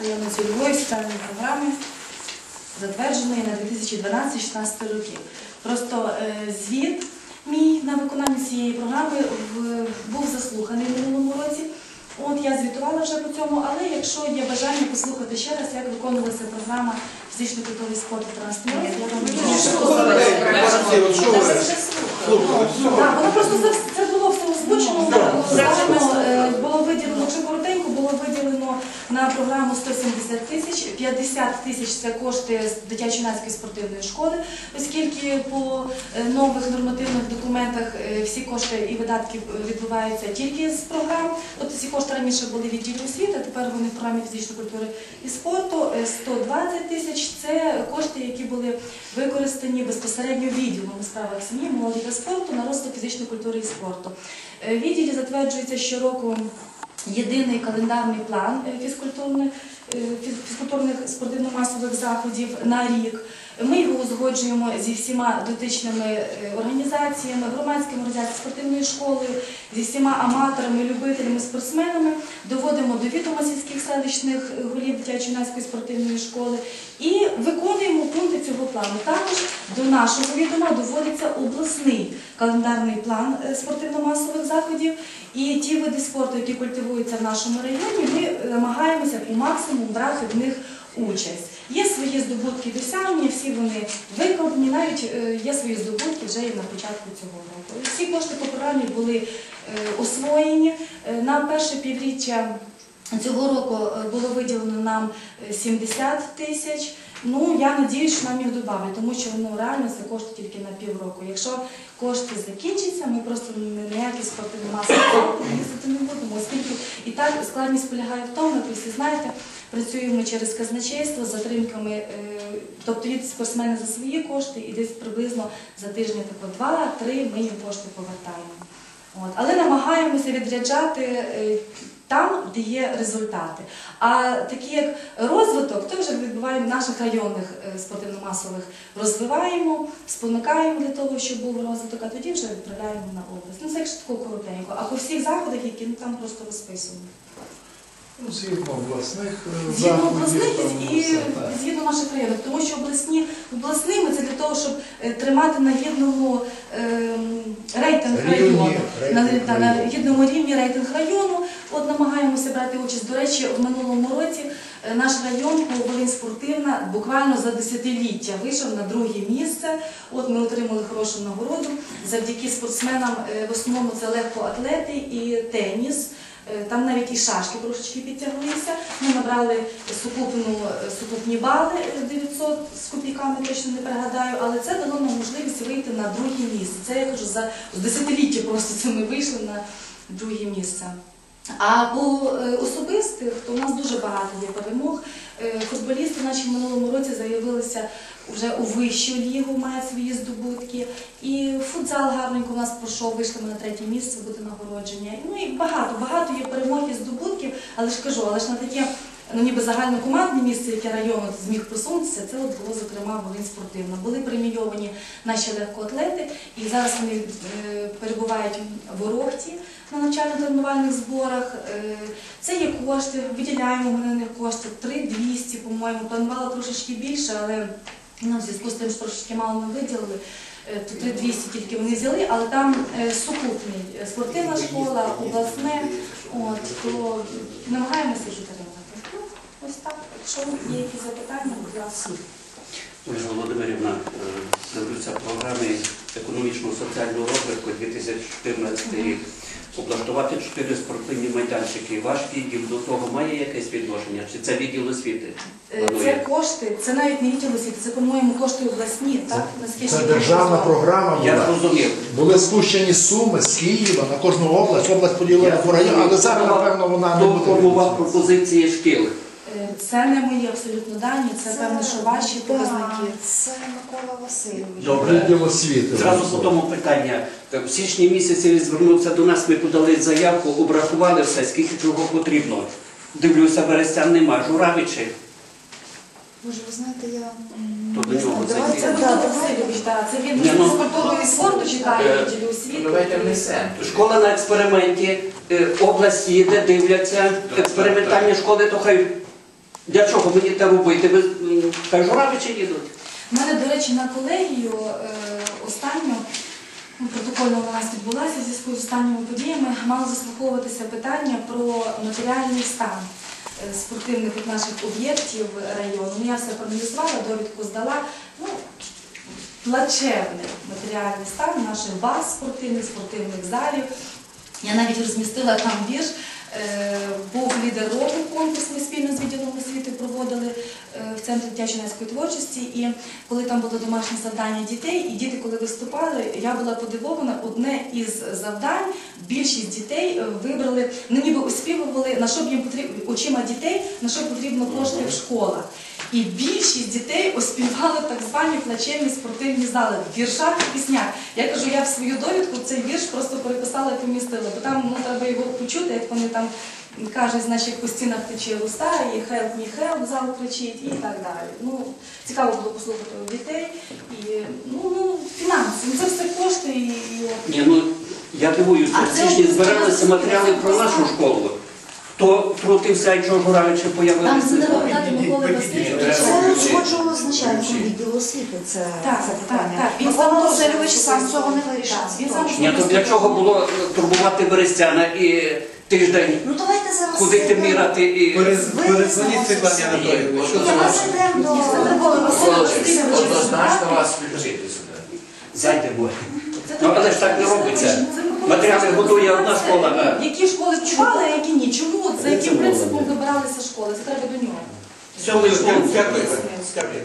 районної цільової соціальної програми, затвердженої на 2012-2016 роки. Просто е, звіт мій на виконання цієї програми був заслуханий в минулому році. От я звітувала вже по цьому, але якщо є бажання послухати ще раз, як виконувалася програма фізичної культури спорту в 13 році, я вам просто це, це було все озвучено. Загально е, було виділено, якщо коротенько, було виділено на програму 170 тисяч, 50 тисяч це кошти дитячо-юнацької спортивної школи, оскільки по е, нових нормативних документах е, всі кошти і видатки е, відбуваються тільки з програм. Тобто ці кошти раніше були відділу освіти, а тепер вони в програмі фізичної культури і спорту. Е, 120 тисяч це кошти, які були використані безпосередньо відділом у справах сім'ї, молоді та спорту на розвиток фізичної культури і спорту. Відділі затверджується щороку єдиний календарний план е, е, фізкультурних спортивно-масових заходів на рік. Ми його узгоджуємо зі всіма дотичними е, організаціями, громадськими організаціями, спортивною школою, зі всіма аматорами, любителями, спортсменами, доводимо до відома сільських селищних голів дитячо-юнацької спортивної школи виконуємо пункти цього плану. Також до нашого відома доводиться обласний календарний план е, спортивно-масових заходів. І ті види спорту, які культивуються в нашому районі, ми намагаємося по максимуму брати в них участь. Є свої здобутки досягнення, всі вони викладені, навіть е, є свої здобутки вже і на початку цього року. Всі кошти по програмі були е, освоєні. На перше півріччя цього року було виділено нам е, 70 тисяч. Ну, я надіюсь, що нам їх додавлять, тому що ну, реально це кошти тільки на півроку. Якщо кошти закінчаться, ми просто ніякі спортивні маси їздити не будемо, оскільки і так складність полягає в тому, ви всі знаєте, працюємо через казначейство з затримками, е, тобто їдуть спортсмени за свої кошти, і десь приблизно за тиждень тако два-три ми їм кошти повертаємо. От. Але намагаємося відряджати е, там, де є результати. А такі як розвиток, то вже відбуваємо в наших районних е, спортивно-масових розвиваємо, спонукаємо для того, щоб був розвиток, а тоді вже відправляємо на область. Ну це якщо такого коротенько. А по всіх заходах, які ну, там просто розписано. Ну, Згідно обласних е, Згідно обласних там і все, згідно наших районів, тому що обласні обласними це для того, щоб е, тримати на гідному ем, рейтинг Рівні, району, на, рейтинг та, на району. гідному рівні рейтинг району. От намагаємося брати участь. До речі, в минулому році е, наш район Волинь спортивна буквально за десятиліття вийшов на друге місце. От ми отримали хорошу нагороду завдяки спортсменам. е, В основному це легкоатлети і теніс. Е, Там навіть і шашки трошечки підтяглися. Ми набрали сукупну, е, сукупні бали е, 900 з копійками, точно не пригадаю, але це дало нам можливість вийти на друге місце. Це я кажу за десятиліття просто це ми вийшли на друге місце. А по е, особистих, то у нас дуже багато є перемог. Е, Футболісти наші в минулому році заявилися вже у вищу лігу, мають свої здобутки. І футзал гарненько у нас пройшов, вийшли ми на третє місце, буде нагородження. Ну і багато, багато є перемог і здобутків, але ж кажу, але ж на таке ну, ніби загальнокомандне місце, яке район зміг просунутися, це от було, зокрема, Волинь спортивна. Були премійовані наші легкоатлети, і зараз вони е, перебувають в Орохті на навчально-тренувальних зборах. Е, Це є кошти, виділяємо ми на них кошти 3200, по-моєму, планувала трошечки більше, але ну, в зв'язку з тим, що трошечки мало ми виділили. е, То 3200 тільки вони взяли, але там е, сукупний е, спортивна школа, обласне, от, то намагаємося підтримати. Ну, ось так. Якщо є якісь запитання, будь ласка. Ольга Володимирівна, дивлюся програми економічного соціального розвитку 2014 рік. Облаштувати чотири спортивні майданчики. Ваш відділ до того має якесь відношення? Чи це відділ освіти? Е, Це кошти, це навіть не відділ освіти, це, по-моєму, кошти обласні, так? Наскільки Це я державна розумію. програма Я була. зрозумів. Були спущені суми з Києва на кожну область, область поділила по району, але зараз, напевно, вона не Хто буде. формував пропозиції шкіл? Е, Це не мої абсолютно дані, це певно, що ваші да, показники. Це Микола Васильович. Добре. Освіти. Зразу по тому питання. В січні місяці він звернувся до нас, ми подали заявку, обрахували все, скільки чого потрібно. Дивлюся, Берестян нема. Журавичі. Боже, ви знаєте, я То до не знаю, нього давайте, Це Микола. Васильович, так. Це він ну, з культури і спорту читає е, відділі освіти. Давайте внесемо. Школа на експерименті, е, область їде, дивляться, експериментальні школи, то хай Для чого мені те робити? Ви хай журавичі їдуть. У мене, до речі, на колегію е, ну, протокольна у нас відбулася в зв'язку з останніми подіями. Мало заслуховуватися питання про матеріальний стан е, спортивних наших об'єктів району. Ну, я все проаналізувала, довідку здала. Ну, плачевний матеріальний стан наших баз спортивних, спортивних залів. Я навіть розмістила там вірш. Е, Був лідер року конкурс, ми спільно з відділом освіти проводили е, в центрі дитячо-юнацької творчості. І коли там було домашнє завдання дітей, і діти, коли виступали, я була подивована. Одне із завдань більшість дітей е, вибрали, ну ніби оспівували, на що б їм потрібно очима дітей, на що потрібно кошти в школах. І більшість дітей оспівали так звані плачевні спортивні зали в віршах і піснях. Я кажу, я в свою довідку цей вірш просто переписала і помістила, бо там ну, треба його почути, як вони там кажуть, значить, по стінах тече уста, і help me help зал кричить, і так далі. Ну, цікаво було послухати у дітей. І, ну, ну, фінанси, ну, це все кошти і, і. Ні, ну я дивуюся, в січні збиралися матеріали про нашу школу. Хто втрутився, якщо журавичі Там появилися? це треба питати Миколи Васильовича. Це узгоджувало з начальником відділу освіти. Це, Так, це так, питання. так. Він Микола сам Васильович сам цього не вирішив. Так, він сам. Ні, то для чого було турбувати Берестяна і тиждень Ну давайте зараз. ходити зайдемо. мірати і. Перезвоніть Світлані Анатоліївні. Що до Однозначно вас включити сюди. Це Ну, але ж так не робиться. Матеріали готує одна школа, а- Які школи вчували, а які ні. Чому? За яким принципом вибиралися школи? Це треба до нього. Дякую. Дякую.